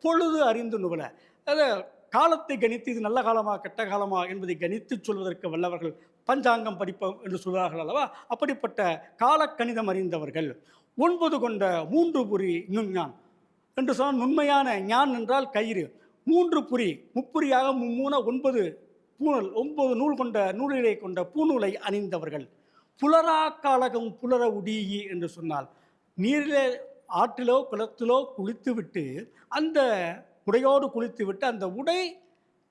பொழுது அறிந்து நுவல அது காலத்தை கணித்து இது நல்ல காலமா கெட்ட காலமா என்பதை கணித்து சொல்வதற்கு வல்லவர்கள் பஞ்சாங்கம் படிப்போம் என்று சொல்வார்கள் அல்லவா? அப்படிப்பட்ட காலக்கணிதம் அறிந்தவர்கள். ஒன்பது கொண்ட மூன்று புரி நுஞ்ஞான். என்று சொன்னால் நுண்மையான ஞான் என்றால் கயிறு. மூன்று புரி முப்புரியாக மும்மூன ஒன்பது பூணல் ஒன்பது நூல் கொண்ட நூலிலே கொண்ட பூநூலை அணிந்தவர்கள். புலரா காலகம் புலர உடியி என்று சொன்னால் நீரிலே ஆற்றிலோ குளத்திலோ குளித்துவிட்டு அந்த உடையோடு குளித்துவிட்டு அந்த உடை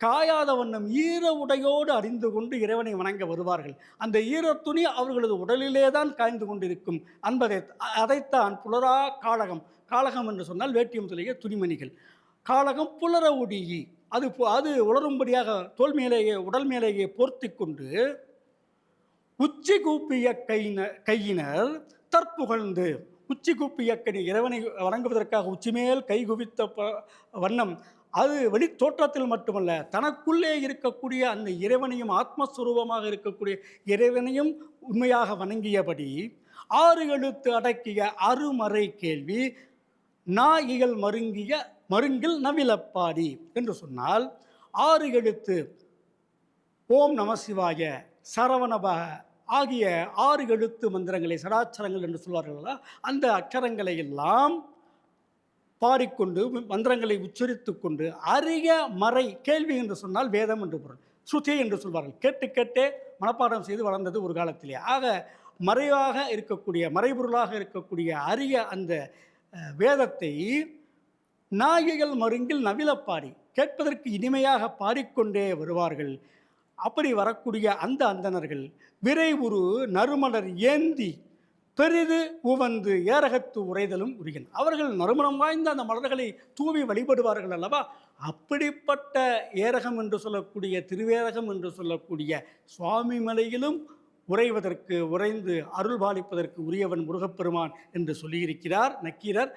காயாத வண்ணம் ஈர உடையோடு அறிந்து கொண்டு இறைவனை வணங்க வருவார்கள். அந்த ஈரத்துணி அவர்களது உடலிலே தான் காய்ந்து கொண்டிருக்கும். என்பதை அதைத்தான் புலரா காளகம் காளகம் என்று சொன்னால் வேட்டி முதலிய துணிமணிகள். காளகம் புலர ஒடியி அது பு- அது உலரும்படியாக தோல் மேலேயே உடல் மேலேயே போர்த்தி கொண்டு உச்சி கூப்பிய கையின கையினர் தற்புகழ்ந்து உச்சி குப்பி கை இறைவனை வணங்குவதற்காக உச்சிமேல் கை குவித்த வண்ணம். அது வெளி தோற்றத்தில் மட்டுமல்ல தனக்குள்ளே இருக்கக்கூடிய அந்த இறைவனையும் ஆத்மஸ்வரூபமாக இருக்கக்கூடிய இறைவனையும் உண்மையாக வணங்கியபடி ஆறு எழுத்து அடக்கிய அருமறை கேள்வி நாயிகள் மருங்கிய மருங்கில் நவிலப்பாடி என்று சொன்னால் ஆறு எழுத்து ஓம் நமசிவாய சரவணப ஆகிய ஆறு எழுத்து மந்திரங்களை சடாச்சரங்கள் என்று சொல்வார்களா அந்த அக்ஷரங்களை எல்லாம் பாடிக்கொண்டு மந்திரங்களை உச்சரித்து கொண்டு அரிய மறை கேள்வி என்று சொன்னால் வேதம் என்று பொருள். ஸ்ருதி என்று சொல்வார்கள். கேட்டு கேட்டே மனப்பாடம் செய்து வளர்ந்தது ஒரு காலத்திலே. ஆக மறைவாக இருக்கக்கூடிய மறைபொருளாக இருக்கக்கூடிய அரிய அந்த வேதத்தை நாயகிகள் மருங்கில் நவிலப்பாடி கேட்பதற்கு இனிமையாக பாடிக்கொண்டே வருவார்கள். அப்படி வரக்கூடிய அந்த அந்தணர்கள் விரைவுரு நறுமலர் ஏந்தி பெரிது உவந்து ஏரகத்து உரைதலும் உரியன் அவர்கள் நறுமணம் வாய்ந்த அந்த மலர்களை தூவி வழிபடுவார்கள் அல்லவா? அப்படிப்பட்ட ஏரகம் என்று சொல்லக்கூடிய திருவேரகம் என்று சொல்லக்கூடிய சுவாமி மலையிலும் உறைவதற்கு உறைந்து அருள் பாலிப்பதற்கு உரியவன் முருகப்பெருமான் என்று சொல்லியிருக்கிறார் நக்கீரர்.